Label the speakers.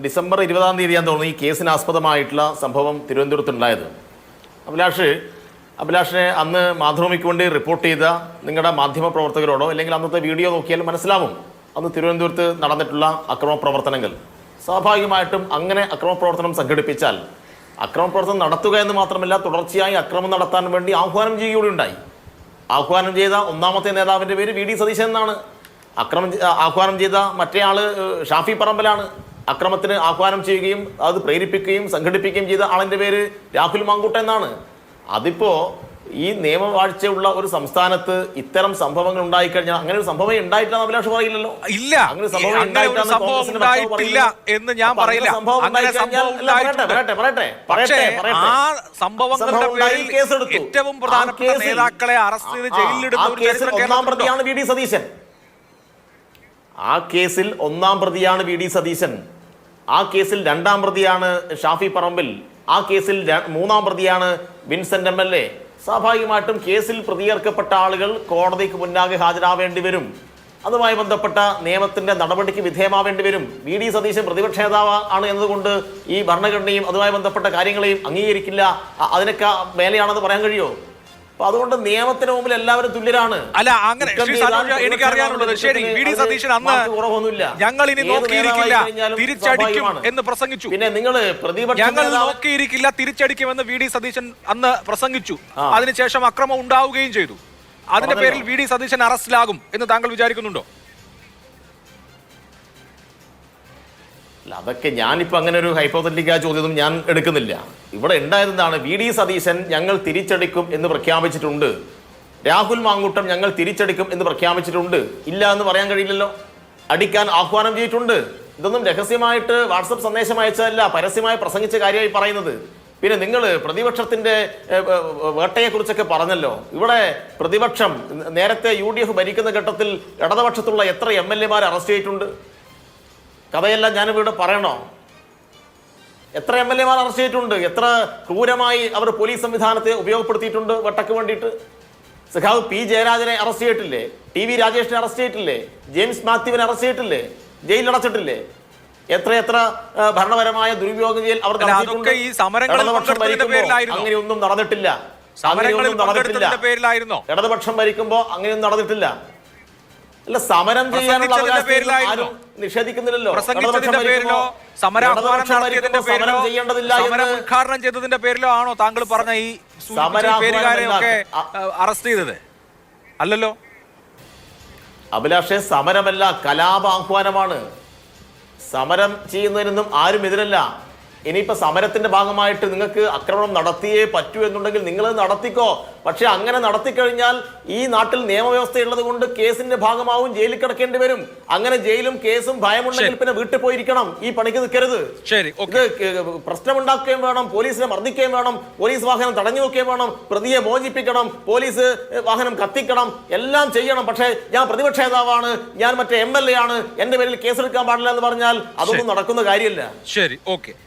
Speaker 1: December ഇരുപതാം തീയതിയാന്ന് തോന്നുന്നു ഈ കേസിന് ആസ്പദമായിട്ടുള്ള സംഭവം തിരുവനന്തപുരത്തുണ്ടായത്. അഭിലാഷ് അഭിലാഷിനെ അന്ന് മാതൃഭൂമിക്ക് വേണ്ടി റിപ്പോർട്ട് ചെയ്ത നിങ്ങളുടെ മാധ്യമ പ്രവർത്തകരോടോ അല്ലെങ്കിൽ അന്നത്തെ വീഡിയോ നോക്കിയാൽ മനസ്സിലാവും അന്ന് തിരുവനന്തപുരത്ത് നടന്നിട്ടുള്ള അക്രമ പ്രവർത്തനങ്ങൾ. സ്വാഭാവികമായിട്ടും അങ്ങനെ അക്രമ പ്രവർത്തനം സംഘടിപ്പിച്ചാൽ അക്രമ പ്രവർത്തനം നടത്തുക എന്ന് മാത്രമല്ല തുടർച്ചയായി അക്രമം നടത്താൻ വേണ്ടി ആഹ്വാനം ചെയ്യുകയൂടി ഉണ്ടായി. ആഹ്വാനം ചെയ്ത ഒന്നാമത്തെ നേതാവിന്റെ പേര് വി. ഡി. സതീശൻ എന്നാണ്. അക്രമം ആഹ്വാനം ചെയ്ത മറ്റേ ആൾ ഷാഫി പറമ്പലാണ്. അക്രമത്തിന് ആഹ്വാനം ചെയ്യുകയും അത് പ്രേരിപ്പിക്കുകയും സംഘടിപ്പിക്കുകയും ചെയ്ത ആളിന്റെ പേര് രാഹുൽ മാങ്കൂട്ട എന്നാണ്. അതിപ്പോ ഈ നിയമവാഴ്ചയുള്ള ഒരു സംസ്ഥാനത്ത് ഇത്തരം സംഭവങ്ങൾ ഉണ്ടായിക്കഴിഞ്ഞാൽ അങ്ങനെ ഒരു സംഭവം ഉണ്ടായിട്ടാണ് അഭിലാഷ് പറയില്ലല്ലോ.
Speaker 2: ഇല്ല.
Speaker 1: അങ്ങനെ സംഭവം
Speaker 2: ഉണ്ടായിട്ടില്ല എന്ന് ഞാൻ പറയില്ല.
Speaker 1: പറയട്ടെ, പറയട്ടെ, പറയട്ടെ.
Speaker 2: ആ സംഭവങ്ങളുടെ പേരിൽ ഏറ്റവും പ്രധാനപ്പെട്ട നേതാക്കളെ അറസ്റ്റ് ചെയ്ത് ജയിലിലിടുന്ന
Speaker 1: ഒന്നാം പ്രതിയാണ് വി ഡി സതീശൻ. ആ കേസിൽ ഒന്നാം പ്രതിയാണ് വി ഡി സതീശൻ. ആ കേസിൽ രണ്ടാം പ്രതിയാണ് ഷാഫി പറമ്പിൽ. ആ കേസിൽ മൂന്നാം പ്രതിയാണ് വിൻസെന്റ് എം എൽ എ. സ്വാഭാവികമായിട്ടും കേസിൽ പ്രതിയേർക്കപ്പെട്ട ആളുകൾ കോടതിക്ക് മുന്നാകെ ഹാജരാവേണ്ടി വരും. അതുമായി ബന്ധപ്പെട്ട നിയമത്തിന്റെ നടപടിക്ക് വിധേയമാവേണ്ടി വരും. വി ഡി സതീശൻ പ്രതിപക്ഷ നേതാവ് ആണ് എന്നതുകൊണ്ട് ഈ ഭരണഘടനയും അതുമായി ബന്ധപ്പെട്ട കാര്യങ്ങളെയും അംഗീകരിക്കില്ല. അതിനൊക്കെ മേലെയാണെന്ന് പറയാൻ കഴിയുമോ? അപ്പൊ അതുകൊണ്ട് നിയമത്തിന് മുമ്പിൽ എല്ലാവരും തുല്യരാണ്.
Speaker 2: അല്ല അങ്ങനെ എനിക്ക് അറിയാനുള്ളത് ശരി വി ഡി സതീശൻ അന്ന്
Speaker 1: കുറവൊന്നുമില്ല.
Speaker 2: ഞങ്ങൾ ഇനി നോക്കിയിരിക്കില്ല. തിരിച്ചടിക്കും എന്ന് പ്രസംഗിച്ചു.
Speaker 1: പിന്നെ നിങ്ങൾ പ്രതിപക്ഷം
Speaker 2: ഞങ്ങൾ നോക്കിയിരിക്കില്ല തിരിച്ചടിക്കുമെന്ന് വി ഡി സതീശൻ അന്ന് പ്രസംഗിച്ചു. അതിനുശേഷം അക്രമം ഉണ്ടാവുകയും ചെയ്തു. അതിന്റെ പേരിൽ വി ഡി സതീശൻ അറസ്റ്റിലാകും എന്ന് താങ്കൾ വിചാരിക്കുന്നുണ്ടോ?
Speaker 1: അതൊക്കെ ഞാനിപ്പോ അങ്ങനെ ഒരു ഹൈപ്പോത്തറ്റിക്കാ ചോദ്യം ഞാൻ എടുക്കുന്നില്ല. ഇവിടെ ഉണ്ടായിരുന്നതാണ് വി ഡി സതീശൻ ഞങ്ങൾ തിരിച്ചടിക്കും എന്ന് പ്രഖ്യാപിച്ചിട്ടുണ്ട്. രാഹുൽ മാങ്കൂട്ടം ഞങ്ങൾ തിരിച്ചടിക്കും എന്ന് പ്രഖ്യാപിച്ചിട്ടുണ്ട്. ഇല്ല എന്ന് പറയാൻ കഴിയില്ലല്ലോ. അടിക്കാൻ ആഹ്വാനം ചെയ്തിട്ടുണ്ട്. ഇതൊന്നും രഹസ്യമായിട്ട് വാട്സപ്പ് സന്ദേശം അയച്ചതല്ല പരസ്യമായി പ്രസംഗിച്ച കാര്യമായി പറയുന്നത്. പിന്നെ നിങ്ങൾ ഏഹ്, വേട്ടയെക്കുറിച്ചൊക്കെ പറഞ്ഞല്ലോ. ഇവിടെ പ്രതിപക്ഷം നേരത്തെ യു ഡി എഫ് ഭരിക്കുന്ന ഘട്ടത്തിൽ ഇടതുപക്ഷത്തുള്ള എത്ര എം എൽ എമാർ അറസ്റ്റ് ചെയ്തിട്ടുണ്ട്? കഥയെല്ലാം ഞാനിവിടെ പറയണോ? എത്ര എം എൽ എമാർ അറസ്റ്റ് ചെയ്തിട്ടുണ്ട്? എത്ര ക്രൂരമായി അവർ പോലീസ് സംവിധാനത്തെ ഉപയോഗപ്പെടുത്തിയിട്ടുണ്ട് വട്ടക്ക് വേണ്ടിയിട്ട്? സഖാവ് പി ജയരാജനെ അറസ്റ്റ് ചെയ്തിട്ടില്ലേ? ടി വി രാജേഷിനെ അറസ്റ്റ് ചെയ്തിട്ടില്ലേ? ജെയിംസ് മാത്യുവിനെ അറസ്റ്റ് ചെയ്തിട്ടില്ലേ? ജയിലിലടച്ചിട്ടില്ലേ എത്ര എത്ര ഭരണപരമായ ദുരുപയോഗം ചെയ്യൽ അവർ
Speaker 2: അല്ല, ഈ സമരങ്ങളിൽ
Speaker 1: ഇടതുപക്ഷം
Speaker 2: പങ്കെടുത്തതിന്റെ
Speaker 1: ഭരിക്കുമ്പോൾ
Speaker 2: പേരിലായിരുന്നോ?
Speaker 1: അങ്ങനെയൊന്നും നടന്നിട്ടില്ല. അങ്ങനെയൊന്നും നടന്നിട്ടില്ല. ഇടതുപക്ഷം ഭരിക്കുമ്പോ അങ്ങനെയൊന്നും നടന്നിട്ടില്ല. അല്ല സമരം ചെയ്യാനുള്ള അവകാശം നിഷേധിക്കുന്നില്ലല്ലോ.
Speaker 2: പ്രസംഗിച്ചതിന്റെ പേരിലോ സമരാഹ്വാനം നടത്തിയതിന്റെ പേരിലോ
Speaker 1: സമരം
Speaker 2: ഉദ്ഘാടനം ചെയ്തതിന്റെ പേരിലോ ആണോ താങ്കൾ പറഞ്ഞ ഈ പേരുകാരെയൊക്കെ അറസ്റ്റ് ചെയ്തത്? അല്ലല്ലോ?
Speaker 1: അഭിലാഷെ സമരമല്ല കലാപാഹ്വാനമാണ്. സമരം ചെയ്യുന്നതിനൊന്നും ആരും എതിരല്ല. ഇനിയിപ്പോ സമരത്തിന്റെ ഭാഗമായിട്ട് നിങ്ങൾക്ക് ആക്രമണം നടത്തിയേ പറ്റൂ എന്നുണ്ടെങ്കിൽ നിങ്ങൾ നടത്തിക്കോ. പക്ഷെ അങ്ങനെ നടത്തിക്കഴിഞ്ഞാൽ ഈ നാട്ടിൽ നിയമവ്യവസ്ഥയുള്ളത് കൊണ്ട് കേസിന്റെ ഭാഗമാവും ജയിലിൽ കിടക്കേണ്ടി വരും. അങ്ങനെ ജയിലും കേസും ഭയമുണ്ടെങ്കിൽ പിന്നെ വീട്ടിൽ പോയിരിക്കണം. ഈ പണിക്ക് നിൽക്കരുത്. പ്രശ്നമുണ്ടാക്കുകയും വേണം പോലീസിനെ മർദ്ദിക്കുകയും വേണം പോലീസ് വാഹനം തടഞ്ഞു വെക്കുകയും വേണം പ്രതിയെ മോചിപ്പിക്കണം പോലീസ് വാഹനം കത്തിക്കണം എല്ലാം ചെയ്യണം. പക്ഷേ ഞാൻ പ്രതിപക്ഷ നേതാവാണ് ഞാൻ മറ്റേ എം എൽ എ ആണ് എന്റെ പേരിൽ കേസെടുക്കാൻ പാടില്ല എന്ന് പറഞ്ഞാൽ അതൊന്നും നടക്കുന്ന കാര്യമില്ല.
Speaker 2: ശരി ഓക്കെ.